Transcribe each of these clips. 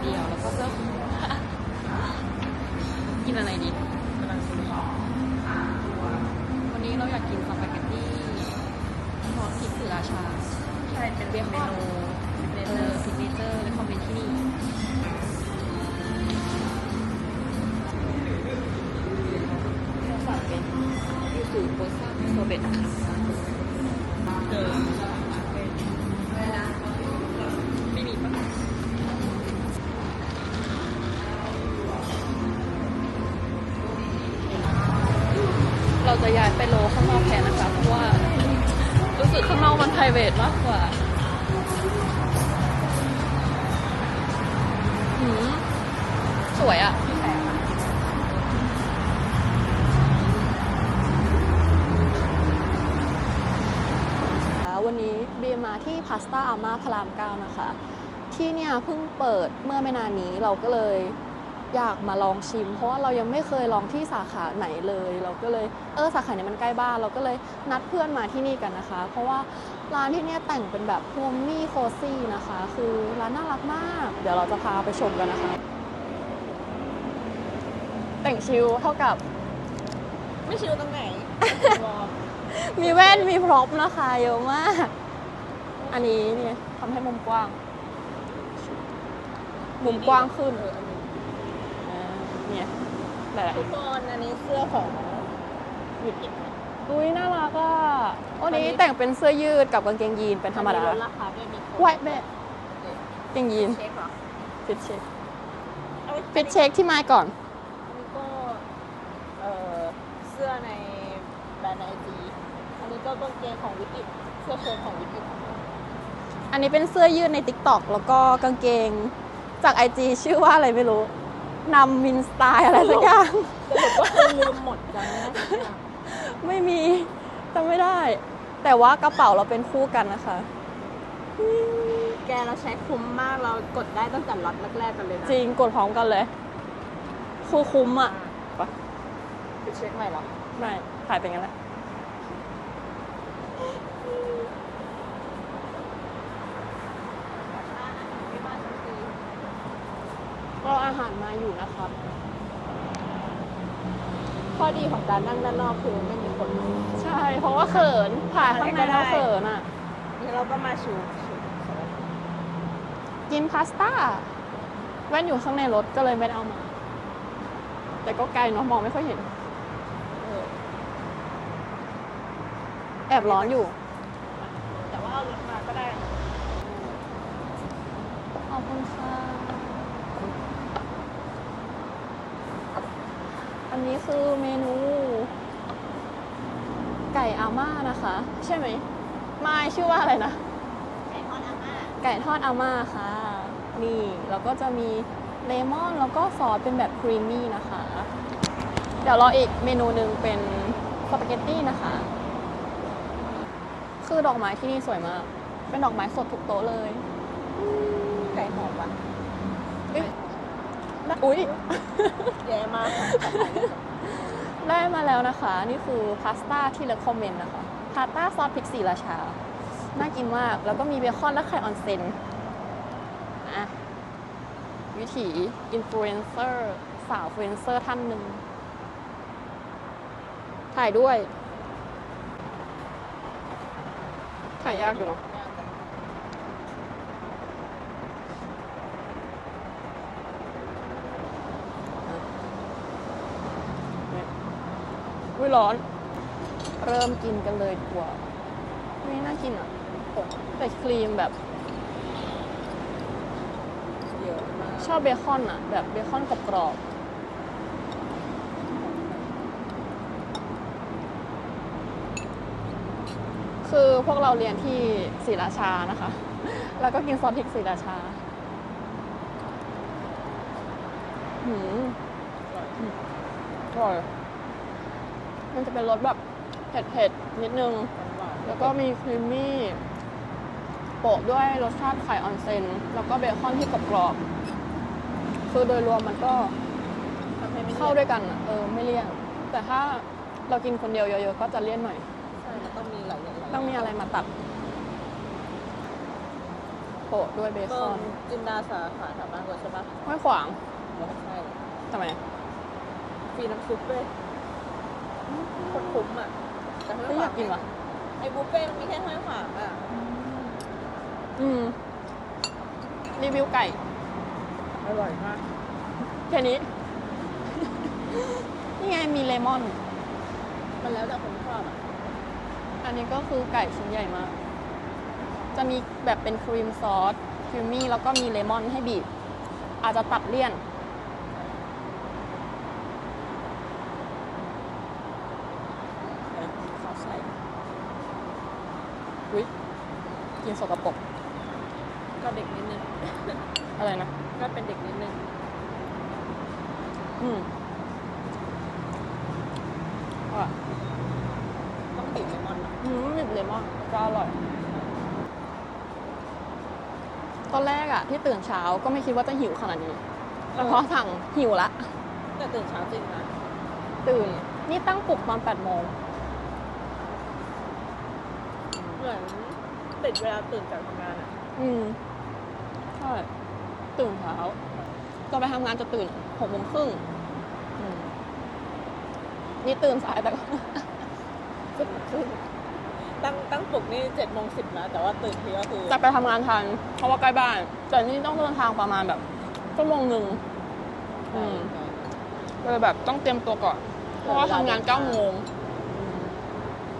เสื้อใส่เดี่ยว แล้วก็เสื้อคลุมกินอะไรดีวันนี้เราอยากกินสปาเกตตี้ซอสพริกสือราชาใช่เป็นเบเมคอนนูเออซิกเนเจอร์และคอมเมนที่นี่สั่งเป็นยูสุโคซ่าโซเบตค่ะเจางนอกมัน p r i v a t มากกว่าหืมสวยอะ่ะ วันนี้เบียมาที่พาสต้าอาม่าพระรามเก้านะคะ ที่เนี่ยเพิ่งเปิดเมื่อไม่นานนี้เราก็เลยอยากมาลองชิม เพราะว่าเรายังไม่เคยลองที่สาขาไหนเลย เราก็เลยเออสาขาเนี้มันใกล้บ้าน เราก็เลยนัดเพื่อนมาที่นี่กันนะคะ เพราะว่า ร้านที่เนี่ยแต่งเป็นแบบโฮมมี่โคซี่นะคะ คือร้านน่ารักมาก เดี๋ยวเราจะพาไปชมกันนะคะ แต่งชิลเท่ากับ ไม่ชิวตรงไหน มีแว่นมีพร็อพนะคะเยอะมาก อันนี้เนี่ยทำให้มุมกว้าง มุมกว้างขึ้นเอออันนี้อ่าเนี่ยแบบทุกคนอันนี้เสื้อของวิกิต อุ้ยน่ารักอะวันนี้แต่งเป็นเสื้อยืดกับกางเกงยีนเป็นธรรมดาลดราคาด้วยมีโค้ดไว้แม่กางเกงยีนเช็คเหรอฟิตเช็คเอาไว้ฟิตเช็คที่ไม้ก่อนอันนี้ก็เอ่อเสื้อในแบรนด์ไอจีอันนี้ก็กางเกงของวิกิตเสื้อเชิ้ตของวิกิตอันนี้เป็นเสื้อยืดใน t ิ k t o k แล้วก็กางเกงจาก IG ชื่อว่าอะไรไม่รู้นำมินสไตล์อะไรสักอย่างสรุปว่าคือลืมหมดกันนะ ไม่มีจำไม่ได้ แต่ว่ากระเป๋าเราเป็นคู่กันนะคะ แกเราใช้คุ้มมากเรากดได้ตั้งแต่ล็อตแรกๆกันเลยนะจริงกดพร้อมกันเลย คู่คุ้มอะปะไปเช็คใหม่เหรอไม่ถ่ายเป็นกันแหละก็อาหารมาอยู่นะครับ ข้อดีของการนั่งด้านนอกคือไม่มีคนใช่ เพราะว่าเขินถ่ายข้างในแล้วเขินอะนี่เราก็มาชูชูกินพาสต้าแว่นอยู่ข้างในรถก็เลยไม่ได้เอามา แต่ก็ไกลเนาะมองไม่ค่อยเห็นเออแอบร้อนอยู่ แต่ว่าเอารถมาก็ได้ ขอบคุณค่ะ อันนี้ คือเมนู ไก่อาม่านะคะ ใช่ไหมไม่ชื่อว่าอะไรนะ ไก่ทอดอาม่า ไก่ทอดอาม่าค่ะ นี่แล้วก็จะมีเลมอนแล้วก็ซอสเป็นแบบครีมมี่นะคะ เดี๋ยวรออีกเมนูหนึ่งเป็นสปาเกตตี้นะคะ คือดอกไม้ที่นี่สวยมาก เป็นดอกไม้สดทุกโต๊ะเลยไก่หอมอะเอ้ยอุ๊ยแย่มากค่ะ ได้มาแล้วนะคะ นี่คือพาสต้าที่เลคคอมเมนต์นะคะพาสต้าซอสพริกสีราชา น่ากินมาก แล้วก็มีเบคอนและไข่ออนเซนอะวิถีอินฟลูเอนเซอร์สาวอินฟลูเอนเซอร์ท่านหนึ่ง ถ่ายด้วย ถ่ายยากอยู่เนอะ ยร้อน เริ่มกินกันเลยดีกว่าไม่น่ากินอะแต่ครีมแบบเยอะมากชอบเบคอนอะ แบบเบคอนกรอบๆคือพวกเราเรียนที่ศรีราชานะคะ แล้วก็กินซอสพริกศรีราชาหืมอร่อยอร่อย มันจะเป็นรสแบบเผ็ดๆ นิดนึงหวานๆแล้วก็มีครีมมี่ โปะด้วยรสชาติไข่ออนเซน แล้วก็เบคอนที่กรอบๆ คือโดยรวมมันก็ทำให้ไม่เข้าด้วยกันอะเออไม่เลี่ยน แต่ถ้าเรากินคนเดียวเยอะๆ ก็จะเลี่ยนหน่อย ใช่มันต้องมีหลายอย่างต้องมีอะไรมาตัด โปะด้วยเบคเมือองนจินดาสาขาแถวบ้านเราใช่ปะห้อยขวางแล้วใช่ทำไมฟรีน้ำซุปเลย โคตรคุ้มอะแต่ห้วยไม่ขอยาวากงกินวะไอ้บุฟเฟ่ต์มันมีแค่ห้วยขวางอะอืม รีวิวไก่ อร่อยมาก แค่นี้ นี่ไงมีเลมอน มันแล้วแต่คนชอบอะอันนี้ก็คือไก่ชิ้นใหญ่มาก จะมีแบบเป็นครีมซอสครีมมี่แล้วก็มีเลมอนให้บีบ อาจจะตัดเลี่ยน ขอใส่อุ้ย กินสกปรกก็เด็กนิดนึง อะไรนะ ก็เป็นเด็กนิดนึง อืมอะต้องบีบเลมอนอะอืมบีบเลมอนก็อร่อย ตอนแรกอะที่ตื่นเช้าก็ไม่คิดว่าจะหิวขนาดนี้ แต่พอสั่งหิวละ แต่ตื่นเช้าจริงนะ ตื่น นี่ตั้งปลุกตอน8โมงเหมือน ติดเวลาตื่นจากทำงานอะอืมใช่ตื่นเช้าจะไปทำงานจะตื่นหกโมงครึ่งอืมนี่ตื่นสายแต่ก็ตั้งตั้งปลุกนี่เจ็ดโมงสิบนะแต่ว่าตื่นทีก็คือจะไปทำงานทันเพราะว่าใกล้บ้าน แต่นี่ต้องเดินทางประมาณแบบชั่วโมงหนึ่งอืมก็เลยแบบต้องเตรียมตัวก่อน เพราะว่าทำงานเก้าโมง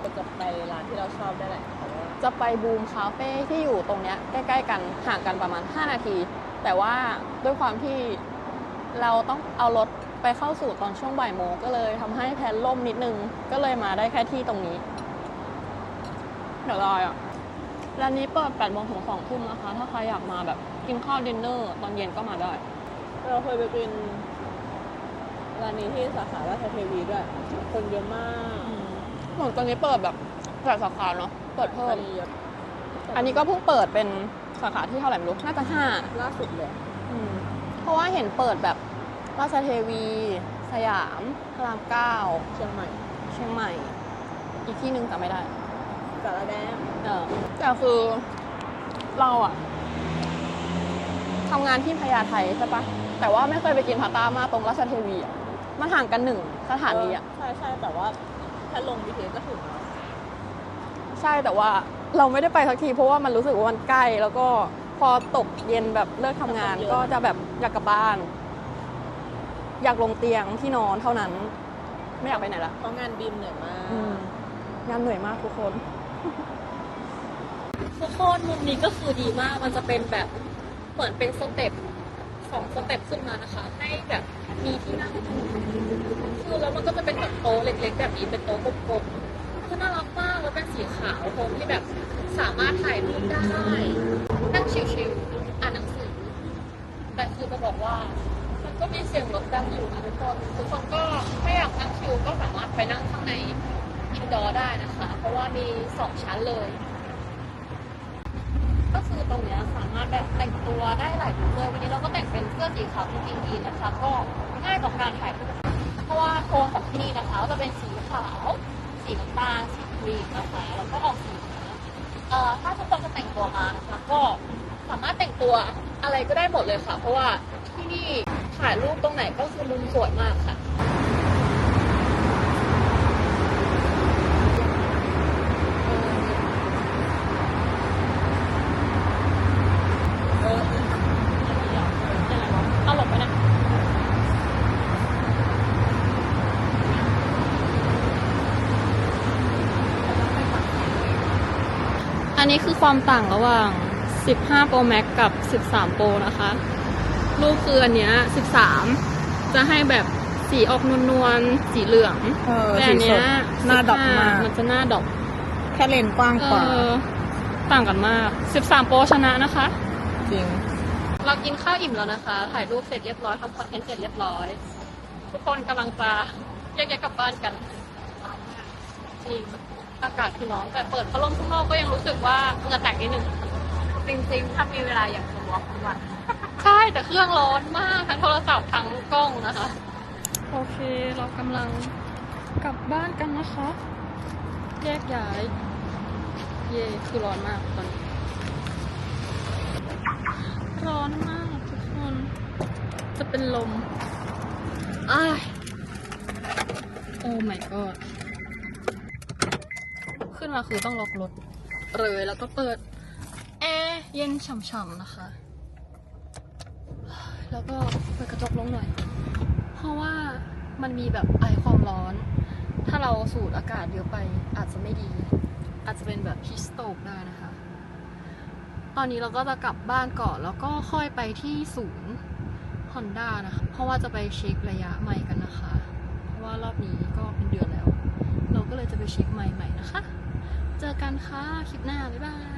ก็จะไปร้านที่เราชอบได้แหละแต่ว่า จะไปบูมคาเฟ่ที่อยู่ตรงเนี้ยใกล้ ๆ กันห่างกันประมาณ 5 นาที แต่ว่าด้วยความที่เราต้องเอารถไปเข้าสู่ตอนช่วงบ่ายโมงก็เลยทำให้แพลนล่มนิดนึง ก็เลยมาได้แค่ที่ตรงนี้ เดี๋ยวรออะร้านนี้เปิด8โมงถึง2ทุ่มนะคะ ถ้าใครอยากมาแบบกินข้าวดินเนอร์ ตอนเย็นก็มาได้ เราเคยไปกินร้านนี้ที่สาขาราชเทวีด้วย คนเยอะมากเหมือนตอนนี้เปิดแบบ หลายสาขาเนาะเปิดเพิ่มเยอะอันนี้ก็เพิ่งเปิดเป็นสาขาที่เท่าไหร่ไม่รู้ น่าจะห้าล่าสุดเลยอืมเพราะว่าเห็นเปิดแบบราชเทวี สยามพระรามเก้าเชียงใหม่ เชียงใหม่ อีกที่หนึ่งจำไม่ได้สารแดงเออแต่คือเราอะทำงานที่พญาไทใช่ปะแต่ว่าไม่เคยไปกินพาต้ามาตรงราชเทวีอะมันห่างกันหนึ่งสถานีอะใช่ใช่แต่ว่าถ้าลงบีทีก็ถึงแล้ว ใช่แต่ว่าเราไม่ได้ไปสักทีเพราะว่ามันรู้สึกว่ามันใกล้ แล้วก็พอตกเย็นแบบเลิกทำงาน ก็จะแบบอยากกลับบ้าน อยากลงเตียงที่นอนเท่านั้น ไม่อยากไปไหนละเพราะงานบีมเหนื่อยมากงานเหนื่อยมากทุกคน ทุกคนมุมนี้ก็คือดีมาก มันจะเป็นแบบเหมือนเป็นสเต็ปสองสเต็ปขึ้นมานะคะ ให้แบบมีที่นั่งคือแล้วมันก็จะเป็นแบบโต๊ะเล็ก ๆ แบบนี้เป็นโต๊ะกลมๆคือน่ารักมากแล้วเป็น สีขาวโทนที่แบบสามารถถ่ายรูปได้ นั่งชิวๆอ่านหนังสือ แต่คือจะบอกว่า มันก็มีเสียงรถดังอยู่นะทุกคนทุกคนก็ถ้าอยากนั่งชิวก็สามารถไปนั่งข้างในอินดอร์ได้นะคะ เพราะว่ามีสองชั้นเลย ก็คือตรงเนี้ยสามารถแบบแต่งตัวได้หลายลุคเลยวันนี้เราก็แต่งเป็นเสื้อสีขาวจริงๆนะคะ ก็ง่ายต่อการถ่ายรูปเพราะว่าโทนของที่นี่นะคะจะเป็นสีขาว สีน้ำตาลสี ครีมนะคะแล้วก็ออกสีเอ่อถ้าทุกคนจะแต่งตัวมานะคะก็สามารถแต่งตัวอะไรก็ได้หมดเลยค่ะ เพราะว่าที่นี่ถ่ายรูปตรงไหนก็คือมุมสวยมากค่ะ เออ เอาหลบไปนะ อั นนี้คือความต่างระหว่าง 15 Pro Max กับ 13 Pro นะคะ รูปคืออันเนี้ย 13 จะให้แบบสีออกนวลๆ สีเหลือง เออแต่อันเนี้ยหน้าดอกมาก15มันจะหน้าดอกแค่เลนกว้างเอกว่าอต่างกันมาก 13 Pro ชนะนะคะ จริง เรากินข้าวอิ่มแล้วนะคะ ถ่ายรูปเสร็จเรียบร้อยทำคอนเทนต์เสร็จเรียบร้อย ทุกคนกำลังจะแยกย้ายกลับบ้านกันจริง อากาศคือร้อนแต่เปิดพัดลมข้างนอกก็ยังรู้สึกว่าเหงื่อแตกนิดนึงจริงๆ ถ้ามีเวลาอยากจะวอล์กทุกวันใช่แต่เครื่องร้อนมากทั้งโทรศัพท์ทั้งกล้องนะคะ โอเคเรากำลังกลับบ้านกันนะคะแยกย้าย เย่คือร้อนมากตอนนี้ร้อนมากทุกคน จะเป็นลมอ้ายโอ้ my god ขึ้นมาคือต้องล็อกรถเลยแล้วก็เปิดแอร์เย็นฉ่ำๆนะคะ แล้วก็เปิดกระจกลงหน่อย เพราะว่ามันมีแบบไอความร้อน ถ้าเราสูดอากาศเยอะไปอาจจะไม่ดี อาจจะเป็นแบบฮิสโตกได้นะคะ ตอนนี้เราก็จะกลับบ้านก่อนแล้วก็ค่อยไปที่ศูนย์ Honda นะคะ เพราะว่าจะไปเช็คระยะใหม่กันนะคะ เพราะว่ารอบนี้ก็เป็นเดือนแล้ว เราก็เลยจะไปเช็คใหม่ใหม่นะคะ เจอกันค่ะ คลิปหน้า บ๊ายบาย